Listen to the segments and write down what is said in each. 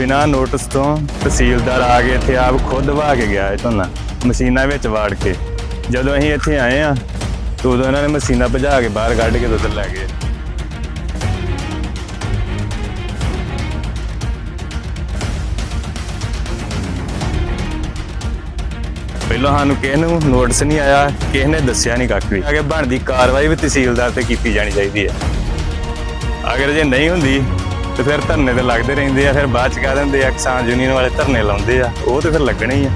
ਬਿਨਾਂ ਨੋਟਿਸ ਤੋਂ ਤਹਿਸੀਲਦਾਰ ਆ ਕੇ ਇੱਥੇ ਆਪ ਖੁਦ ਵਹਾ ਕੇ ਗਿਆ ਇਹ ਝੋਨਾ ਮਸ਼ੀਨਾਂ ਵਿੱਚ ਵਾੜ ਕੇ। ਜਦੋਂ ਅਸੀਂ ਇੱਥੇ ਆਏ ਆ ਤਾਂ ਉਦੋਂ ਇਹਨਾਂ ਨੇ ਮਸ਼ੀਨਾਂ ਭਜਾ ਕੇ ਬਾਹਰ ਕੱਢ ਕੇ ਦੁੱਧ ਲੈ ਗਏ। ਪਹਿਲਾਂ ਸਾਨੂੰ ਕਿਸੇ ਨੂੰ ਨੋਟਿਸ ਨਹੀਂ ਆਇਆ, ਕਿਸੇ ਨੇ ਦੱਸਿਆ ਨਹੀਂ ਕੱਖ ਵੀ। ਅਗੇ ਬਣਦੀ ਕਾਰਵਾਈ ਵੀ ਤਹਿਸੀਲਦਾਰ ਤੇ ਕੀਤੀ ਜਾਣੀ ਚਾਹੀਦੀ ਹੈ। ਅਗਰ ਜੇ ਨਹੀਂ ਹੁੰਦੀ ਤੇ ਫਿਰ ਧਰਨੇ ਤੇ ਲੱਗਦੇ ਰਹਿੰਦੇ ਆ, ਫਿਰ ਬਾਅਦ ਚ ਕਹਿ ਦਿੰਦੇ ਆ ਕਿਸਾਨ ਯੂਨੀਅਨ ਵਾਲੇ ਧਰਨੇ ਲਾਉਂਦੇ ਆ, ਉਹ ਤੇ ਫਿਰ ਲੱਗਣੇ ਹੀ ਆ।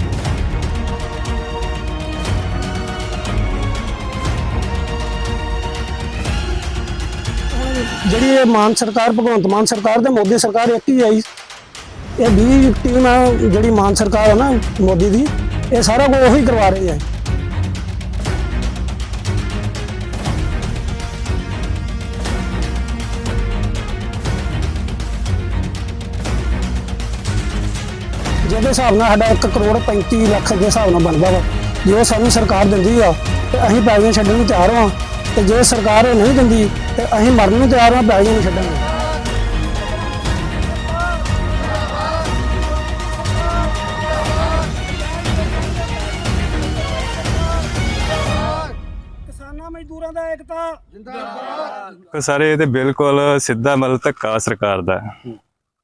ਜਿਹੜੀ ਇਹ ਮਾਨ ਸਰਕਾਰ, ਭਗਵੰਤ ਮਾਨ ਸਰਕਾਰ ਤੇ ਮੋਦੀ ਸਰਕਾਰ ਇੱਕ ਹੀ ਆਈ, ਇਹ 20 ਟੀਮ ਆ ਜਿਹੜੀ ਮਾਨ ਸਰਕਾਰ ਆ ਨਾ ਮੋਦੀ ਦੀ, ਇਹ ਸਾਰਾ ਕੁਝ ਉਹੀ ਕਰਵਾ ਰਹੀ ਹੈ ਹਿਸਾਬ ਨਾਲ ਸਾਡਾ 1 ਕਰੋੜ 35 ਲੱਖ ਦੇ ਹਿਸਾਬ ਨਾਲ ਬਣਦਾ ਵਾ। ਜੇ ਉਹ ਸਾਨੂੰ ਸਰਕਾਰ ਦਿੰਦੀ ਆ ਤੇ ਅਸੀਂ ਪੈਲੀਆਂ ਛੱਡਣ ਨੂੰ ਤਿਆਰ ਹਾਂ। ਤੇ ਜੇ ਸਰਕਾਰ ਇਹ ਨਹੀਂ ਦਿੰਦੀ ਤੇ ਅਸੀਂ ਮਰਨ ਨੂੰ ਤਿਆਰ ਹਾਂ ਪੈਲੀਆਂ ਨਹੀਂ ਛੱਡਾਂਗੇ ਕਿਸਾਨਾਂ ਮਜ਼ਦੂਰਾਂ ਦਾ ਏਕਤਾ। ਤੇ ਸਾਰੇ ਇਹ ਤੇ ਬਿਲਕੁਲ ਸਿੱਧਾ ਮਤਲਬ ਧੱਕਾ ਸਰਕਾਰ ਦਾ।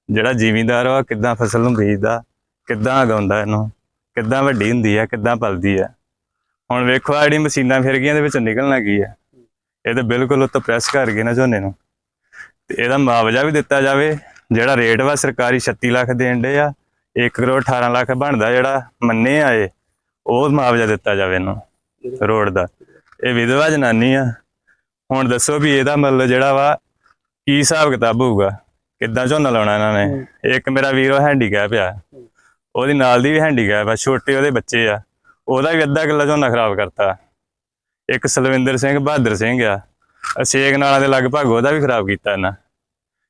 ਜਿਹੜਾ ਜ਼ਿਮੀਂਦਾਰ ਆ ਕਿੱਦਾਂ ਫਸਲ ਨੂੰ ਬੀਜਦਾ? ਕਿੱਦਾਂ ਉਗਾਉਂਦਾ ਇਹਨੂੰ? ਕਿੱਦਾਂ ਵੱਡੀ ਹੁੰਦੀ ਹੈ? ਕਿੱਦਾਂ ਪਲਦੀ ਹੈ? ਹੁਣ ਵੇਖੋ ਆ ਜਿਹੜੀ ਮਸ਼ੀਨਾਂ ਫਿਰ ਗਈਆਂ ਦੇ ਵਿੱਚ ਨਿਕਲਣਾ ਕੀ ਹੈ? ਇਹ ਤੇ ਬਿਲਕੁਲ ਉੱਤੇ ਪ੍ਰੈਸ ਕਰ ਗਏ ਨਾ ਝੋਨੇ ਨੂੰ। ਤੇ ਇਹਦਾ ਮੁਆਵਜ਼ਾ ਵੀ ਦਿੱਤਾ ਜਾਵੇ ਜਿਹੜਾ ਰੇਟ ਵਾ ਸਰਕਾਰੀ 36 ਲੱਖ ਦੇਣ ਦੇ ਆ 1 ਕਰੋੜ 18 ਲੱਖ ਬਣਦਾ ਜਿਹੜਾ ਮੰਨੇ ਆਏ ਉਹ ਮੁਆਵਜ਼ਾ ਦਿੱਤਾ ਜਾਵੇ ਇਹਨੂੰ ਰੋਡ ਦਾ। ਇਹ ਵਿਧਵਾ ਜਨਾਨੀ ਆ। ਹੁਣ ਦੱਸੋ ਵੀ ਇਹਦਾ ਮਤਲਬ ਜਿਹੜਾ ਵਾ ਕੀ ਹਿਸਾਬ ਕਿਤਾਬ ਹੋਊਗਾ? ਕਿੱਦਾਂ ਝੋਨਾ ਲਾਉਣਾ ਇਹਨਾਂ ਨੇ? ਇੱਕ ਮੇਰਾ ਵੀਰ ਉਹ ਹੈਂਡੀਕੈਪ ਆ। ਉਹਦੀ ਨਾਲ ਦੀ ਵੀ ਹੈਂਡੀਕੈਪ ਆ, ਛੋਟੇ ਉਹਦੇ ਬੱਚੇ ਆ। ਉਹਦਾ ਵੀ ਅੱਧਾ ਕਿੱਲਾ ਝੋਨਾ ਖਰਾਬ ਕਰਤਾ। ਇੱਕ ਸਲਵਿੰਦਰ ਸਿੰਘ, ਬਹਾਦਰ ਸਿੰਘ ਆ। ਅਸ਼ੇਕ ਨਾਲਾਂ ਦੇ ਲਗਭਗ ਉਹਦਾ ਵੀ ਖਰਾਬ ਕੀਤਾ ਇਹਨਾਂ।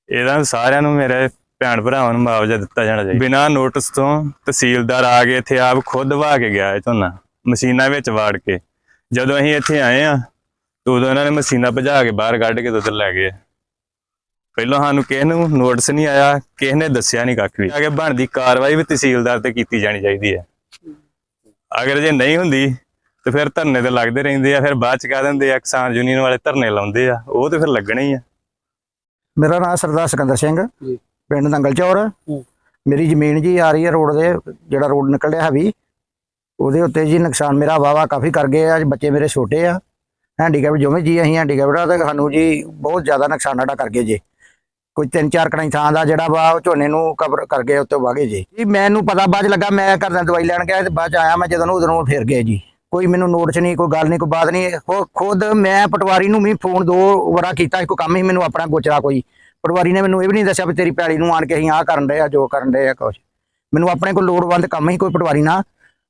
ਇਹਦਾ ਸਾਰਿਆਂ ਨੂੰ ਮੇਰੇ ਭੈਣ ਭਰਾਵਾਂ ਨੂੰ ਮੁਆਵਜ਼ਾ ਦਿੱਤਾ ਜਾਣਾ ਚਾਹੀਦਾ। ਬਿਨਾਂ ਨੋਟਿਸ ਤੋਂ ਤਹਿਸੀਲਦਾਰ ਆ ਕੇ ਇੱਥੇ ਆਪ ਖੁਦ ਵਹਾ ਕੇ ਗਿਆ ਇਹ ਝੋਨਾ, ਮਸ਼ੀਨਾਂ ਵਿੱਚ ਵਾੜ ਕੇ। ਜਦੋਂ ਅਸੀਂ ਇੱਥੇ ਆਏ ਆ ਤਾਂ ਉਦੋਂ ਇਹਨਾਂ ਨੇ ਮਸ਼ੀਨਾਂ ਭਜਾ ਕੇ ਬਾਹਰ ਕੱਢ ਕੇ ਦੁੱਧ ਲੈ ਗਏ। ਪਹਿਲਾਂ ਸਾਨੂੰ ਕਿਸੇ ਨੂੰ ਨੋਟਿਸ ਨਹੀਂ ਆਇਆ ਕਿਸੇ ਨੇ ਦੱਸਿਆ ਨਹੀਂ ਕੱਖ ਵੀ। ਅਗੇ ਬਣਦੀ ਕਾਰਵਾਈ ਵੀ ਤਹਿਸੀਲਦਾਰ ਤੇ ਕੀਤੀ ਜਾਣੀ ਚਾਹੀਦੀ ਹੈ। ਅਗਰ ਜੇ ਨਹੀਂ ਹੁੰਦੀ ਤੇ ਫਿਰ ਧਰਨੇ ਤੇ ਲੱਗਦੇ ਰਹਿੰਦੇ ਆ ਫਿਰ ਬਾਅਦ ਚ ਕਹਿ ਦਿੰਦੇ ਆ ਕਿਸਾਨ ਯੂਨੀਅਨ ਵਾਲੇ ਧਰਨੇ ਲਾਉਂਦੇ ਆ ਉਹ ਤੇ ਫਿਰ ਲੱਗਣੇ ਹੀ ਆ। ਮੇਰਾ ਨਾਮ ਸਰਦਾਰ ਸਿਕੰਦਰ ਸਿੰਘ ਜੀ। ਪਿੰਡ ਨੰਗਲ ਚੌਰ। ਹੂੰ। ਮੇਰੀ ਜ਼ਮੀਨ ਜੀ ਆ ਰਹੀ ਹੈ ਰੋਡ ਦੇ ਜਿਹੜਾ ਰੋਡ ਨਿਕਲ ਰਿਹਾ ਹੈਵੀ ਉਹਦੇ ਉੱਤੇ ਜੀ ਨੁਕਸਾਨ ਮੇਰਾ ਵਾਵਾ ਕਾਫੀ ਕਰ ਗਏ ਆ ਅੱਜ ਬੱਚੇ ਮੇਰੇ ਛੋਟੇ ਆ। ਹੈਂਡੀਕੈਪ ਜਿਵੇਂ ਜੀ ਅਸੀਂ ਹੈਂਡੀਕੈਪ ਦਾ ਤੇ ਸਾਨੂੰ ਜੀ ਬਹੁਤ ਜ਼ਿਆਦਾ ਨੁਕਸਾਨ ਸਾਡਾ ਕਰ ਗਏ ਜੀ। ਕੋਈ ਤਿੰਨ ਚਾਰ ਕਣਾਈ ਥਾਂ ਦਾ ਜਿਹੜਾ ਵਾ, ਉਹ ਝੋਨੇ ਨੂੰ ਕਵਰ ਕਰ ਗਏ ਉੱਤੇ ਵਾਗੇ ਜੀ। ਜੀ, ਮੈਨੂੰ ਪਤਾ ਬਾਅਦ 'ਚ ਲੱਗਾ, ਮੈਂ ਘਰ ਦਵਾਈ ਲੈਣ ਗਿਆ ਤੇ ਬਾਅਦ ਚ ਆਇਆ ਮੈਂ, ਜਦੋਂ ਨੂੰ ਉਦੋਂ ਫਿਰ ਗਏ ਜੀ। ਕੋਈ ਮੈਨੂੰ ਨੋਟਿਸ ਨਹੀਂ, ਕੋਈ ਗੱਲ ਨਹੀਂ, ਕੋਈ ਬਾਤ ਨਹੀਂ ਉਹ ਖੁਦ ਮੈਂ ਪਟਵਾਰੀ ਨੂੰ ਵੀ ਫੋਨ ਦੋ ਵਾਰਾ ਕੀਤਾ ਕੋਈ ਕੰਮ ਹੀ ਮੈਨੂੰ ਆਪਣਾ ਗੋਚਰਾ ਕੋਈ। ਪਟਵਾਰੀ ਨੇ ਮੈਨੂੰ ਇਹ ਵੀ ਨਹੀਂ ਦੱਸਿਆ ਵੀ ਤੇਰੀ ਪੈਲੀ ਨੂੰ ਆਣ ਕੇ ਅਸੀਂ ਆਹ ਕਰਨ ਡਏ ਆ, ਜੋ ਕਰਨ ਡਏ ਆ, ਕੁਛ। ਮੈਨੂੰ ਆਪਣੇ ਕੋਲ ਲੋੜਵੰਦ ਕੰਮ ਹੀ ਕੋਈ ਪਟਵਾਰੀ ਨਾ।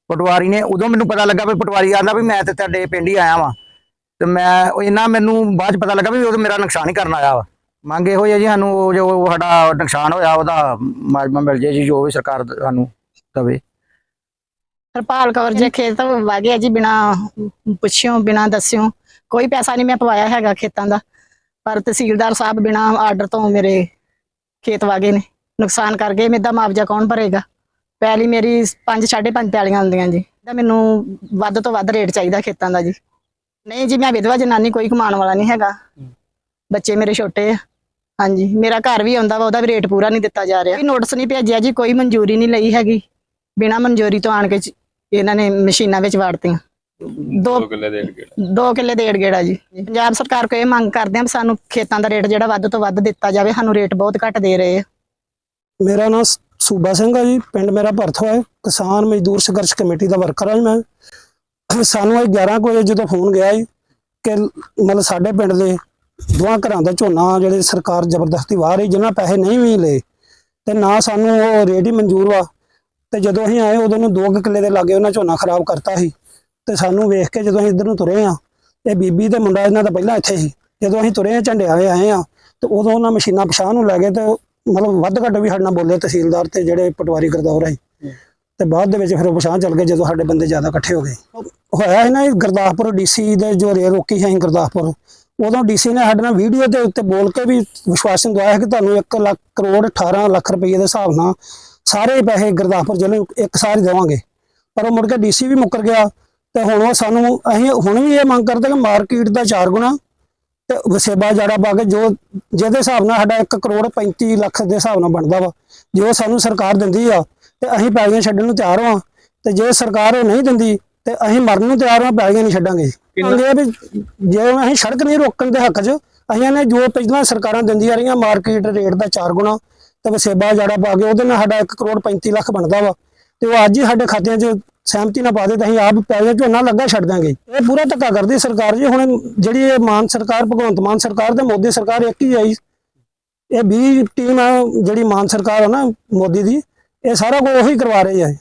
ਪਟਵਾਰੀ ਨੇ ਉਦੋਂ ਮੈਨੂੰ ਪਤਾ ਲੱਗਾ ਵੀ ਪਟਵਾਰੀ ਆਂਦਾ ਵੀ ਮੈਂ ਤੇ ਤੁਹਾਡੇ ਪਿੰਡ ਹੀ ਆਇਆ ਵਾਂ। ਤੇ ਮੈਂ ਇਹਨਾਂ ਮੈਨੂੰ ਬਾਅਦ ਚ ਪਤਾ ਲੱਗਾ ਵੀ ਉਹ ਮੇਰਾ ਨੁਕਸਾਨ ਹੀ ਕਰਨ ਆਇਆ ਵਾ। ਮੰਗ ਇਹੋ ਹੀ ਹੈ ਜੀ ਸਾਨੂੰ ਉਹ ਜੋ ਸਾਡਾ ਨੁਕਸਾਨ ਹੋਇਆ ਉਹਦਾ ਮਾਜਮਾ ਮਿਲ ਜੇ ਜੀ, ਜੋ ਵੀ ਸਰਕਾਰ ਸਾਨੂੰ ਦਵੇ। ਹਰਪਾਲ ਕੌਰ ਜੇ, ਖੇਤ ਵਾਗੇ ਜੀ ਬਿਨਾ ਪੁੱਛਿਓ, ਬਿਨਾ ਦੱਸਿਓ। ਕੋਈ ਪੈਸਾ ਨਹੀਂ ਮੈਂ ਪਵਾਇਆ ਹੈਗਾ ਖੇਤਾਂ ਦਾ। ਪਰ ਤਹਿਸੀਲਦਾਰ ਸਾਹਿਬ ਬਿਨਾ ਆਰਡਰ ਤੋਂ ਮੇਰੇ ਖੇਤ ਵਾਗੇ ਨੇ। ਨੁਕਸਾਨ ਕਰ ਗਏ, ਮੇਰਾ ਮੁਆਵਜ਼ਾ ਕੌਣ ਭਰੇਗਾ? ਪਹਿਲੀ ਮੇਰੀ 5 5.5 ਪੈਲੀਆਂ ਹੁੰਦੀਆਂ ਜੀ। ਤਾਂ ਮੈਨੂੰ ਵੱਧ ਤੋਂ ਵੱਧ ਰੇਟ ਚਾਹੀਦਾ ਖੇਤਾਂ ਦਾ ਜੀ। ਨਹੀਂ ਜੀ, ਮੈਂ ਵਿਧਵਾ ਜਨਾਨੀ, ਕੋਈ ਕਮਾਉਣ ਵਾਲਾ ਨਹੀਂ ਹੈਗਾ। ਬੱਚੇ ਮੇਰੇ ਛੋਟੇ ਆ। ਹਾਂਜੀ ਮੇਰਾ ਘਰ ਵੀ ਆਉਂਦਾ ਵਾ ਉਹਦਾ ਵੀ ਰੇਟ ਪੂਰਾ ਨਹੀਂ ਦਿੱਤਾ ਜਾ ਰਿਹਾ। ਕੋਈ ਨੋਟਿਸ ਨਹੀਂ ਭੇਜਿਆ ਜੀ ਕੋਈ ਮਨਜ਼ੂਰੀ ਨਹੀਂ ਲਈ ਹੈਗੀ। ਬਿਨਾ ਮਨਜ਼ੂਰੀ ਤੋਂ ਆਣ ਕੇ ਚ- ਇਹਨਾਂ ਨੇ ਮਸ਼ੀਨਾਂ ਵਿੱਚ ਵਾੜਤੀਆਂ। ਦੋ ਕਿੱਲੇ ਦੇ ਦੋ ਕਿੱਲੇ ਡੇਢ ਗੇੜਾ ਜੀ। ਪੰਜਾਬ ਸਰਕਾਰ ਕੋਲ ਇਹ ਮੰਗ ਕਰਦੇ ਆ ਵੀ ਸਾਨੂੰ ਖੇਤਾਂ ਦਾ ਰੇਟ ਜਿਹੜਾ ਵੱਧ ਤੋਂ ਵੱਧ ਦਿੱਤਾ ਜਾਵੇ ਸਾਨੂੰ ਰੇਟ ਬਹੁਤ ਘੱਟ ਦੇ ਰਹੇ ਆ। ਮੇਰਾ ਨਾਮ ਸੂਬਾ ਸਿੰਘ ਆ ਜੀ ਪਿੰਡ ਮੇਰਾ ਭਰਥ ਹੈ ਕਿਸਾਨ ਮਜ਼ਦੂਰ ਸੰਘਰਸ਼ ਕਮੇਟੀ ਦਾ ਵਰਕਰ ਹਾਂ ਜੀ ਮੈਂ। ਸਾਨੂੰ ਇਹ 11 ਕੁ ਵਜੇ ਜਦੋਂ ਫੋਨ ਗਿਆ ਜੀ ਕਿ ਮਤਲਬ ਸਾਡੇ ਪਿੰਡ ਦੇ ਦੋਹਾਂ ਘਰਾਂ ਦਾ ਝੋਨਾ ਜਿਹੜੇ ਸਰਕਾਰ ਜ਼ਬਰਦਸਤੀ ਵਾਹ ਰਹੀ ਜਿਨ੍ਹਾਂ ਪੈਸੇ ਨਹੀਂ ਵੀ ਲਏ ਤੇ ਨਾ ਸਾਨੂੰ ਉਹ ਰੇਟ ਹੀ ਮਨਜ਼ੂਰ ਵਾ। ਤੇ ਜਦੋਂ ਅਸੀਂ ਆਏ ਉਦੋਂ ਨੂੰ 2 ਕਿੱਲੇ ਦੇ ਲਾਗੇ ਉਹਨਾਂ ਝੋਨਾ ਖਰਾਬ ਕਰਤਾ ਸੀ। ਤੇ ਸਾਨੂੰ ਵੇਖ ਕੇ ਜਦੋਂ ਅਸੀਂ ਇੱਧਰ ਨੂੰ ਤੁਰੇ ਆ ਇਹ ਬੀਬੀ ਤੇ ਮੁੰਡਾ ਇਹਨਾਂ ਦਾ ਪਹਿਲਾਂ ਇੱਥੇ ਸੀ। ਜਦੋਂ ਅਸੀਂ ਤੁਰੇ ਆ ਝੰਡੇ ਆਏ ਆਏ ਆ ਤੇ ਉਦੋਂ ਉਹਨਾਂ ਮਸ਼ੀਨਾਂ ਪਛਾਣ ਨੂੰ ਲੈ ਗਏ ਤੇ ਮਤਲਬ ਵੱਧ ਘੱਟ ਵੀ ਸਾਡੇ ਨਾਲ ਬੋਲੇ ਤਹਿਸੀਲਦਾਰ ਤੇ ਜਿਹੜੇ ਪਟਵਾਰੀ ਗਰਦੌਰ ਹੈ। ਤੇ ਬਾਅਦ ਦੇ ਵਿੱਚ ਫਿਰ ਉਹ ਪਛਾਣ ਚੱਲ ਗਏ ਜਦੋਂ ਸਾਡੇ ਬੰਦੇ ਜ਼ਿਆਦਾ ਇਕੱਠੇ ਹੋ ਗਏ। ਹੋਇਆ ਹੈ ਨਾ ਇਹ ਗੁਰਦਾਸਪੁਰ ਡੀਸੀ ਦੇ ਜੋ ਰੇ ਰੋਕੀ ਹੈ ਗੁਰਦਾਸਪੁਰ ਉਦੋਂ ਡੀਸੀ ਨੇ ਸਾਡੇ ਨਾਲ ਵੀਡੀਓ ਦੇ ਉੱਤੇ ਬੋਲ ਕੇ ਵੀ ਵਿਸ਼ਵਾਸਨ ਦਵਾਇਆ ਕਿ ਤੁਹਾਨੂੰ 1 ਲੱਖ ਕਰੋੜ 18 ਲੱਖ ਰੁਪਏ ਦੇ ਹਿਸਾਬ ਨਾਲ ਸਾਰੇ ਪੈਸੇ ਗੁਰਦਾਸਪੁਰ ਜ਼ਿਲ੍ਹੇ ਨੂੰ ਇੱਕ ਸਾਰ ਦੇਵਾਂਗੇ। ਪਰ ਉਹ ਮੁੜ ਕੇ ਡੀਸੀ ਵੀ ਮੁੱਕਰ ਗਿਆ ਤੇ ਹੁਣ ਉਹ ਸਾਨੂੰ ਅਸੀਂ ਹੁਣ ਵੀ ਇਹ ਮੰਗ ਕਰਦੇ ਕਿ ਮਾਰਕੀਟ ਦਾ ਚਾਰ ਗੁਣਾ ਤੇ ਵਸੇਬਾ ਜਾੜਾ ਪਾ ਕੇ ਜੋ ਜਿਹਦੇ ਹਿਸਾਬ ਨਾਲ ਸਾਡਾ 1 ਕਰੋੜ 35 ਲੱਖ ਦੇ ਹਿਸਾਬ ਨਾਲ ਬਣਦਾ ਵਾ, ਜੋ ਸਾਨੂੰ ਸਰਕਾਰ ਦਿੰਦੀ ਆ ਤੇ ਅਸੀਂ ਪੈਲੀਆਂ ਛੱਡਣ ਨੂੰ ਤਿਆਰ ਹਾਂ ਤੇ ਜੇ ਸਰਕਾਰ ਉਹ ਨਹੀਂ ਦਿੰਦੀ ਤੇ ਅਸੀਂ ਮਰਨ ਨੂੰ ਤਿਆਰ ਹਾਂ ਪੈਲੀਆਂ ਨਹੀਂ ਛੱਡਾਂਗੇ। ਕਹਿੰਦੇ ਆ ਵੀ ਜੇ ਅਸੀਂ ਸੜਕ ਨਹੀਂ ਰੋਕਣ ਦੇ ਹੱਕ 'ਚ ਅਸੀਂ ਨੇ ਜੋ ਪਹਿਲਾਂ ਸਰਕਾਰਾਂ ਦਿੰਦੀਆਂ ਰਹੀਆਂ ਮਾਰਕੀਟ ਰੇਟ ਦਾ ਚਾਰ ਗੁਣਾ ਤੇ ਵਸੇਬਾ ਜਾੜਾ ਪਾ ਕੇ ਉਹਦੇ ਨਾਲ ਸਾਡਾ 1 ਕਰੋੜ 35 ਲੱਖ ਬਣਦਾ ਵਾ। ਤੇ ਉਹ ਅੱਜ ਹੀ ਸਾਡੇ ਖਾਤਿਆਂ 'ਚ ਸਹਿਮਤੀ ਨਾਲ ਪਾ ਦੇ ਤਾਂ ਅਸੀਂ ਆਪ ਪੈਲੀਆਂ ਝੋਨਾ ਲੱਗਾ ਛੱਡ ਦਾਂਗੇ ਇਹ ਪੂਰਾ ਧੱਕਾ ਕਰਦੀ ਸਰਕਾਰ ਜੀ। ਹੁਣ ਜਿਹੜੀ ਇਹ ਮਾਨ ਸਰਕਾਰ ਭਗਵੰਤ ਮਾਨ ਸਰਕਾਰ ਤੇ ਮੋਦੀ ਸਰਕਾਰ ਇੱਕ ਹੀ ਆਈ। ਇਹ 20 ਟੀਮ ਆ ਜਿਹੜੀ ਮਾਨ ਸਰਕਾਰ ਆ ਨਾ ਮੋਦੀ ਦੀ ਇਹ ਸਾਰਾ ਕੁਝ ਉਹੀ ਕਰਵਾ ਰਹੀ ਹੈ